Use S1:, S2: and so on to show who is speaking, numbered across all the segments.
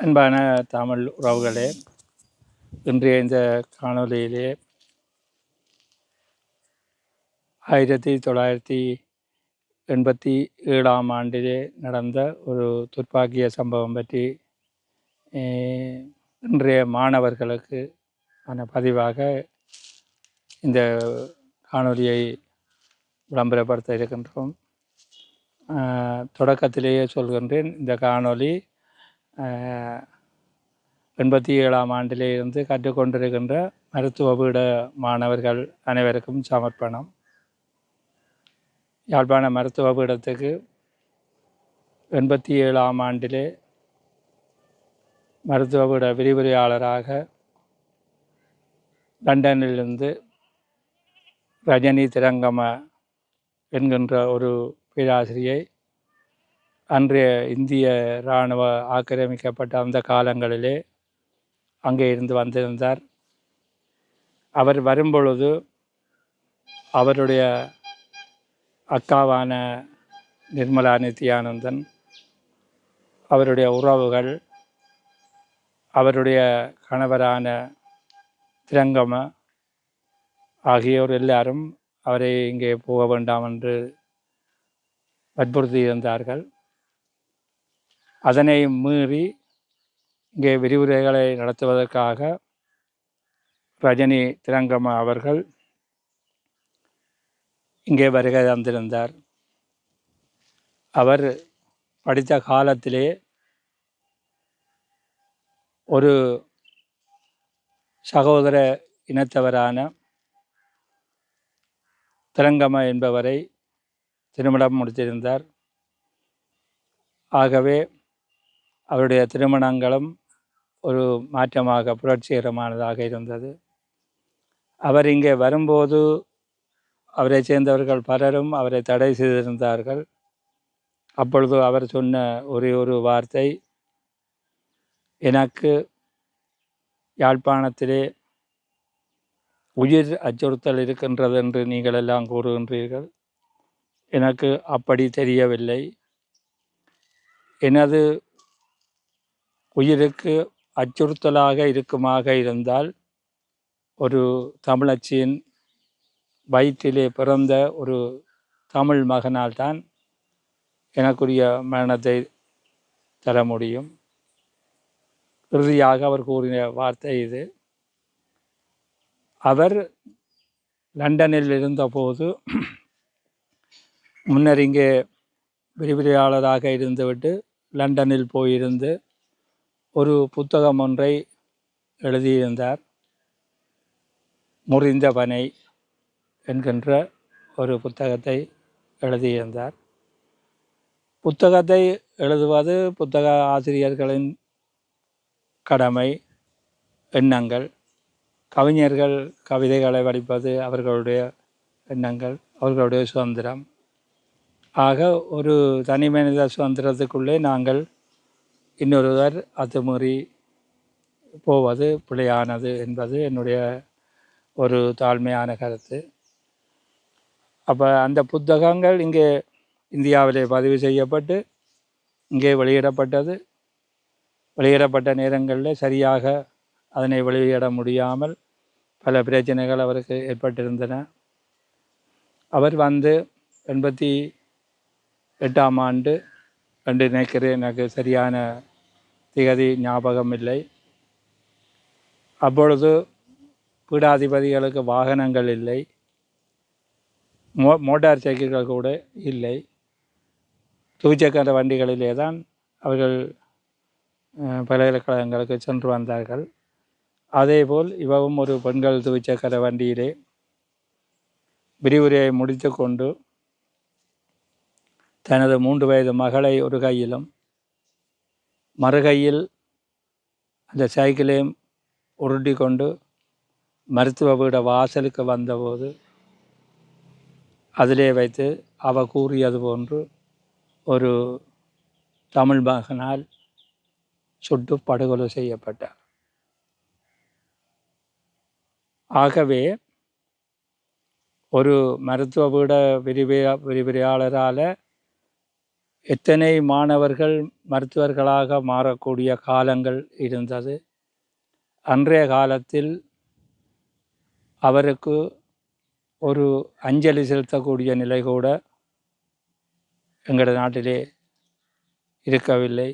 S1: அன்பான தமிழ் உறவுகளே இன்றைய இந்த காணொலியிலே ஆயிரத்தி தொள்ளாயிரத்தி எண்பத்தி ஏழாம் ஆண்டிலே நடந்த ஒரு துர்ப்பாக்கிய சம்பவம் பற்றி இன்றைய மாணவர்களுக்கு ஆன பதிவாக இந்த காணொலியை விளம்பரப்படுத்த இருக்கின்றோம். தொடக்கத்திலேயே சொல்கின்றேன் இந்த காணொலி எண்பத்தி ஏழாம் ஆண்டிலே இருந்து கற்றுக்கொண்டிருக்கின்ற மருத்துவ பீட மாணவர்கள் அனைவருக்கும் சமர்ப்பணம். யாழ்ப்பாண மருத்துவ பீடத்துக்கு எண்பத்தி ஏழாம் ஆண்டிலே மருத்துவ பீட விரிவுரையாளராக லண்டனிலிருந்து ரஜினி திரங்கம என்கின்ற ஒரு பேராசிரியை அன்றைய இந்திய இராணுவ ஆக்கிரமிக்கப்பட்ட அந்த காலங்களிலே அங்கே இருந்து வந்திருந்தார். அவர் வரும்பொழுது அவருடைய அக்காவான நிர்மலா நித்யானந்தன் அவருடைய உறவுகள் அவருடைய கணவரான திரங்கம ஆகியோர் எல்லாரும் அவரை இங்கே போக வேண்டாம் என்று வற்புறுத்தியிருந்தார்கள். அதனை மீறி இங்கே விரிவுரைகளை நடத்துவதற்காக ரஜினி திரங்கம்மா அவர்கள் இங்கே வருகை தந்திருந்தார். அவர் படித்த காலத்திலே ஒரு சகோதர இனத்தவரான திரங்கம்மா என்பவரை திருமணம் முடித்திருந்தார். ஆகவே அவருடைய திருமணங்களும் ஒரு மாற்றமாக புரட்சிகரமானதாக இருந்தது. அவர் இங்கே வரும்போது அவரை சேர்ந்தவர்கள் பலரும் அவரை தடை செய்திருந்தார்கள். அப்பொழுது அவர் சொன்ன ஒரே ஒரு வார்த்தை எனக்கு யாழ்ப்பாணத்திலே உயிர் அச்சுறுத்தல் இருக்கின்றது என்று நீங்கள் எல்லாம் கூறுகின்றீர்கள். எனக்கு அப்படி தெரியவில்லை. எனது உயிருக்கு அச்சுறுத்தலாக இருக்குமாக இருந்தால் ஒரு தமிழச்சியின் வயிற்றிலே பிறந்த ஒரு தமிழ் மகனால் தான் எனக்குரிய மரணத்தை தர முடியும். இறுதியாக அவர் கூறிய வார்த்தை இது. அவர் லண்டனில் இருந்தபோது முன்னர் இங்கே விரிவுரையாளராக இருந்துவிட்டு லண்டனில் போயிருந்து ஒரு புத்தகம் ஒன்றை எழுதியிருந்தார். முறிந்த பனை என்கின்ற ஒரு புத்தகத்தை எழுதியிருந்தார். புத்தகத்தை எழுதுவது புத்தக ஆசிரியர்களின் கடமை எண்ணங்கள். கவிஞர்கள் கவிதைகளை வடிப்பது அவர்களுடைய எண்ணங்கள் அவர்களுடைய சுதந்திரம். ஆக ஒரு தனி மனித சுதந்திரத்துக்குள்ளே நாங்கள் இன்னொருவர் அத்துமீறி போவது பிழையானது என்பது என்னுடைய ஒரு தாழ்மையான கருத்து. அப்போ அந்த புத்தகங்கள் இங்கே இந்தியாவிலே பதிவு செய்யப்பட்டு இங்கே வெளியிடப்பட்டது. வெளியிடப்பட்ட நேரங்களில் சரியாக அதனை வெளியிட முடியாமல் பல பிரச்சனைகள் அவருக்கு ஏற்பட்டிருந்தன. அவர் வந்து எண்பத்தி எட்டாம் ஆண்டு என்று நினைக்கிறேன் எனக்கு சரியான திகதி ஞாபகம் இல்லை அப்பொழுது பீடாதிபதிகளுக்கு வாகனங்கள் இல்லை. மோ மோட்டார் சைக்கிள்கள் கூட இல்லை. துவிச்சக்கர வண்டிகளிலே தான் அவர்கள் பல்கலைக்கழகங்களுக்கு சென்று வந்தார்கள். அதேபோல் இவவும் ஒரு பெண்கள் துவிச்சக்கர வண்டியிலே விரிவுரையை முடித்து கொண்டு தனது மூன்று வயது மகளை ஒரு கையிலும் மறுகையில் அந்த சைக்கிளையும் உருட்டி கொண்டு மருத்துவ வீட வாசலுக்கு வந்தபோது அதிலே வைத்து அவ கூறியது போன்று ஒரு தமிழ் மகனால் சுட்டு படுகொலை செய்யப்பட்டார். ஆகவே ஒரு மருத்துவ வீட விரிவியா விரிவுரையாளரால் எத்தனை மாணவர்கள் மருத்துவர்களாக மாறக்கூடிய காலங்கள் இருந்தது? அன்றைய காலத்தில் அவருக்கு ஒரு அஞ்சலி செலுத்தக்கூடிய நிலை கூட எங்களது நாட்டிலே இருக்கவில்லை.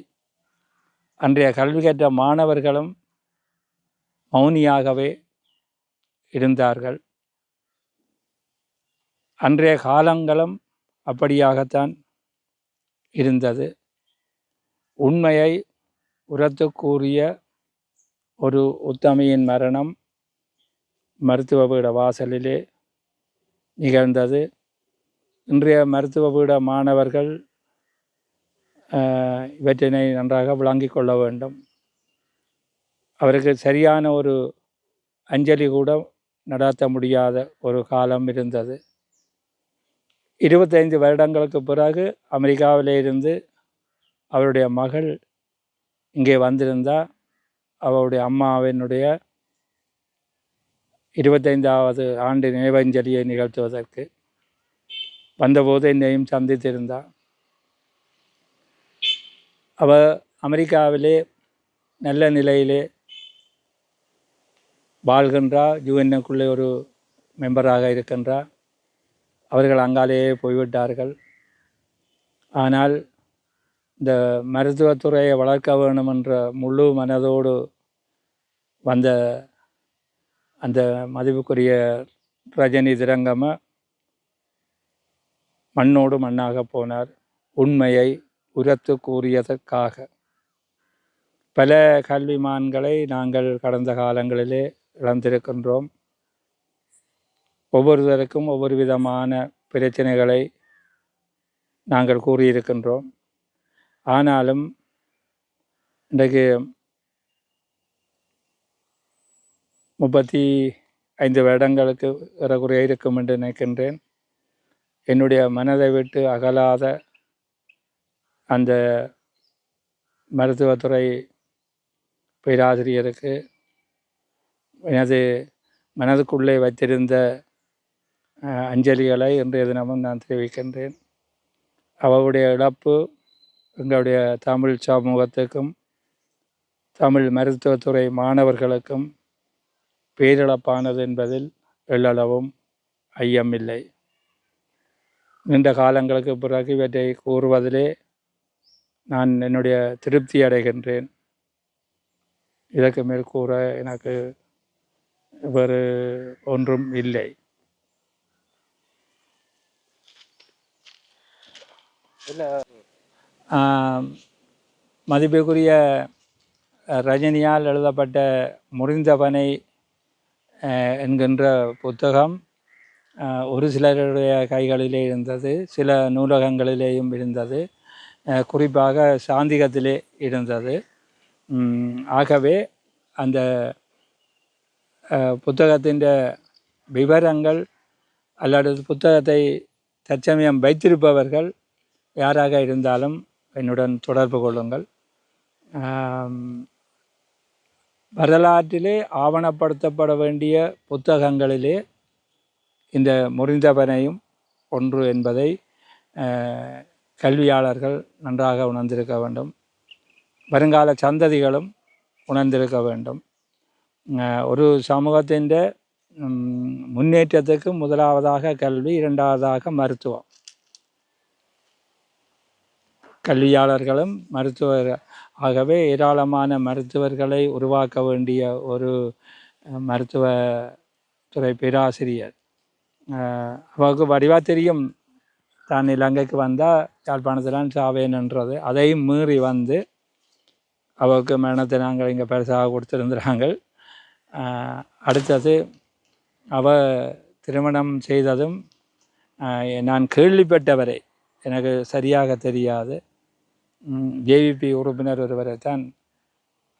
S1: அன்றைய கல்வி கற்ற மாணவர்களும் மௌனியாகவே இருந்தார்கள். அன்றைய காலங்களும் அப்படியாகத்தான் இருந்தது. உண்மையை உரத்து கூறிய ஒரு உத்தமையின் மரணம் மருத்துவ பீட வாசலிலே நிகழ்ந்தது. இன்றைய மருத்துவ பீட மாணவர்கள் இவற்றினை நன்றாக விளங்கிக் கொள்ள வேண்டும். அவருக்கு சரியான ஒரு அஞ்சலி கூட நடாத்த முடியாத ஒரு காலம் இருந்தது. இருபத்தைந்து வருடங்களுக்கு பிறகு அமெரிக்காவிலே இருந்து அவருடைய மகள் இங்கே வந்திருந்தா அவருடைய அம்மாவினுடைய இருபத்தைந்தாவது ஆண்டு நினைவஞ்சலியை நிகழ்த்துவதற்கு வந்தபோது என்னையும் சந்தித்திருந்தா. அவ அமெரிக்காவிலே நல்ல நிலையிலே வாழ்கின்றா யூஎன்னுக்குள்ளே ஒரு மெம்பராக இருக்கின்றா அவர்கள் அங்காலேயே போய்விட்டார்கள். ஆனால் இந்த மருத்துவத்துறையை வளர்க்க வேண்டும் என்ற முழு மனதோடு வந்த அந்த மதிப்புக்குரிய ரஜினி திரங்கம மண்ணோடு மண்ணாக போனார். உண்மையை உரத்து கூறியதற்காக. பல கல்விமான்களை நாங்கள் கடந்த காலங்களிலே இழந்திருக்கின்றோம். ஒவ்வொருவருக்கும் ஒவ்வொரு விதமான பிரச்சனைகளை நாங்கள் கூறியிருக்கின்றோம். ஆனாலும் இன்றைக்கு முப்பத்தி ஐந்து வருடங்களுக்கு ஏறக்குறைய இருக்கும் என்று நினைக்கின்றேன். என்னுடைய மனதை விட்டு அகலாத அந்த மருத்துவத்துறை பேராசிரியருக்கு எனது மனதுக்குள்ளே வைத்திருந்த அஞ்சலிகளை இன்றைய தினமும் நான் தெரிவிக்கின்றேன். அவருடைய இழப்பு எங்களுடைய தமிழ் சமூகத்துக்கும் தமிழ் மருத்துவத்துறை மாணவர்களுக்கும் பேரிழப்பானது என்பதில் எள்ளளவும் ஐயமில்லை. நீண்ட காலங்களுக்கு பிறகு இவற்றை கூறுவதிலே நான் என்னுடைய திருப்தி அடைகின்றேன். இதற்கு மேல் கூற எனக்கு வேறு ஒன்றும் இல்லை. மதிப்புக்குரிய ரஜினியால் எழுதப்பட்ட முறிந்தவனை என்கின்ற புத்தகம் ஒரு சிலருடைய கைகளிலே இருந்தது சில நூலகங்களிலேயும் இருந்தது குறிப்பாக சாந்திகத்திலே இருந்தது. ஆகவே அந்த புத்தகத்தின் விவரங்கள் அல்லது புத்தகத்தை தற்சமயம் வைத்திருப்பவர்கள் யாராக இருந்தாலும் என்னுடன் தொடர்பு கொள்ளுங்கள். வரலாற்றிலே ஆவணப்படுத்தப்பட வேண்டிய புத்தகங்களிலே இந்த முறிந்தவனையும் ஒன்று என்பதை கல்வியாளர்கள் நன்றாக உணர்ந்திருக்க வேண்டும். வருங்கால சந்ததிகளும் உணர்ந்திருக்க வேண்டும். ஒரு சமூகத்தின் முன்னேற்றத்துக்கு முதலாவதாக கல்வி இரண்டாவதாக மருத்துவம். கல்வியாளர்களும் மருத்துவர் ஆகவே ஏராளமான மருத்துவர்களை உருவாக்க வேண்டிய ஒரு மருத்துவ துறை பேராசிரியர். அவருக்கு வடிவாக தெரியும். தான் இலங்கைக்கு வந்தால் யாழ்ப்பாணத்திலான் சாவேன்ன்றது அதையும் மீறி வந்து அவருக்கு மரணத்தை நாங்கள் இங்கே பெருசாக கொடுத்துருந்துறாங்க அடுத்தது அவ திருமணம் செய்ததும் நான் கேள்விப்பட்டவரை. எனக்கு சரியாக தெரியாது. ஜேவிபி உறுப்பினர் ஒருவரை தான்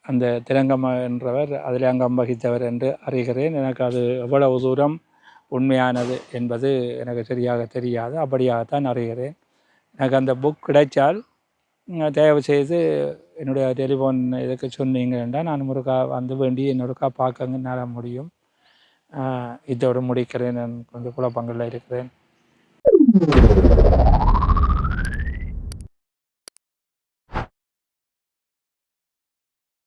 S1: அந்த திலங்கம்மா என்றவர் அதில் அங்கம் வகித்தவர் என்று அறிகிறேன். எனக்கு அது எவ்வளவு தூரம் உண்மையானது என்பது எனக்கு சரியாக தெரியாது. அப்படியாகத்தான் அறிகிறேன். எனக்கு அந்த புக் கிடைச்சால் தயவு செய்து என்னுடைய டெலிஃபோன் இதுக்கு சொன்னீங்கன்னா நான் முருகா வந்து வேண்டி என்னொருக்கா பார்க்கங்கனால முடியும். இதோடு முடிக்கிறேன். நான் கொஞ்சம் குழப்பங்களில் இருக்கிறேன்.